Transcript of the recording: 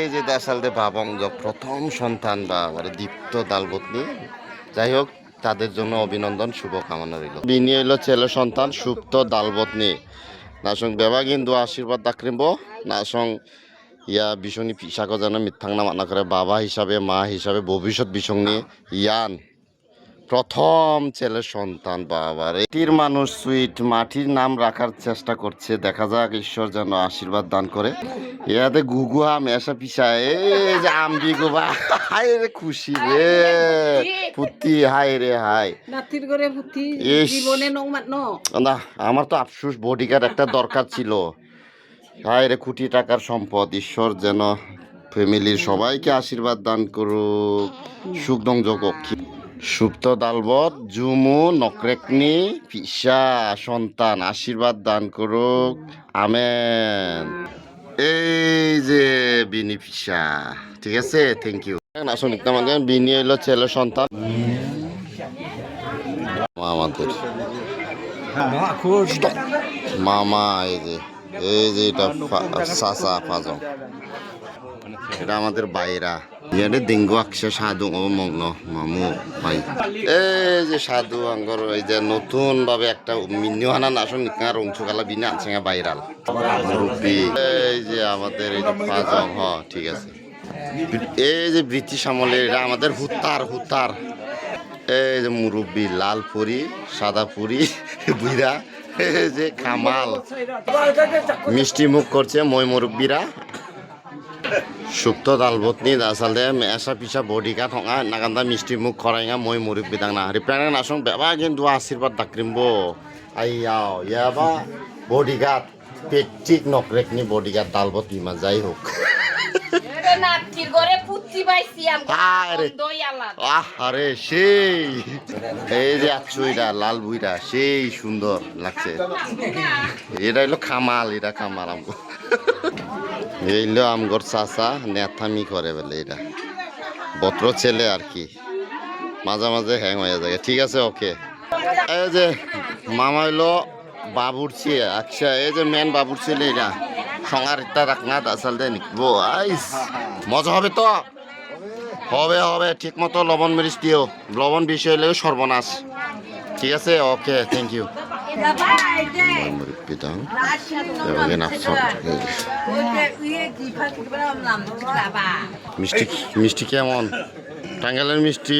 এই যে দাসালদে বাবঙ্গ, প্রথম সন্তান বা দীপ্ত দালবতনি যাই হোক, তাদের জন্য অভিনন্দন, শুভকামনা রইল। বিনি হইল ছেলে সন্তান, সুপ্ত দালবতনি নাসং বেবা কিন্তু আশীর্বাদ দাকরিব নাসং ইয়া বিষণী পিসাকো যেন মিথ্যাংনা মানা করে, বাবা হিসাবে, মা হিসাবে, ভবিষ্যৎ বিসংনি ইয়ান। প্রথম ছেলে সন্তান বাবার। এটির মানুষ সুইট মাটির নাম রাখার চেষ্টা করছে। দেখা যাক ঈশ্বর যেন আশীর্বাদ দান করে। ইয়াতে গুগুয়া মেশা পিসা এই যে আমবি গোবা হাই রে খুশি রে। পুতি হাই রে হাই নৌ আমার তো আফসোস বডিগার্ড একটা দরকার ছিল। হাই রে কোটি টাকার সম্পদ ঈশ্বর যেন ফ্যামিলির সবাইকে আশীর্বাদ দান করুক। সুখ দংযোগ সুপ্ত দালবত জুমু, নকরেকনি পিসা সন্তান, আশীর্বাদ দান করুক। আমেন। এই যে বিনি পিসা ঠিক আছে? থ্যাংক ইউ আসুন আমাদের, বিনি হইল ছেলে, সন্তান। আমাদের। মামা, এই যে এই যে এটা সাসা এটা আমাদের বাইরা। ইয়ারে ডেঙ্গু আকছে সাধু ও মগ্ন মামু ভাই। এই যে সাধু আঙ্গর, এই যে নতুন ভাবে একটা মিন্নি হানা নাসন নিকা রংছুকালা বিনা আছে বাইরাল। মুরব্বি, এই যে আমাদের এই যে ফাজং হ, ঠিক আছে। এই যে ব্রিটিশ আমলের এটা আমাদের হুতার হুতার। এই যে মুরব্বি, লাল পুরি, সাদা পুরি, বুইরা যে কামাল মিষ্টি মুখ করছে মই মুরব্বিরা। সুপ্ত দালবতনি আসালতে এসা পিসা বডিকা থঙা নাগান্দা মিষ্টি মুখ খরাইঙা মই মরিব বিদাং না রিপ্রাং নাসং বেবা কিন্তু আশীর্বাদ দাক্রিমবো আইয়াও, ইয়াবা বডিগার্ড পেট্রিক নকরেকনি বডিগার্ড দালবতনি মা যাই হোক আরে। সেই। এই যে আচ্ছুইটা লাল বুইটা সেই সুন্দর লাগছে। এটা হইল খামাল এটা খামাল আমগো। এই হইল আমগর চাচা নেথামি করে বলে এটা। বত্র ছেলে আর কি। মাঝে মাঝে হ্যাং হয়ে যায়। ঠিক আছে ওকে এই যে মামা হইল বাবুরছি আচ্ছা এই যে মেন বাবুরছি এটা। এটা রাখনা আসালতে নিকবো আইস। মজা হবে তো? হবে হবে। ঠিক মতো লবণ মরিচ দিও। লবণ বেশি হইলে সর্বনাশ। ঠিক আছে? ওকে থ্যাংক ইউ মিষ্টি মিষ্টি কেমন? টাঙ্গালের মিষ্টি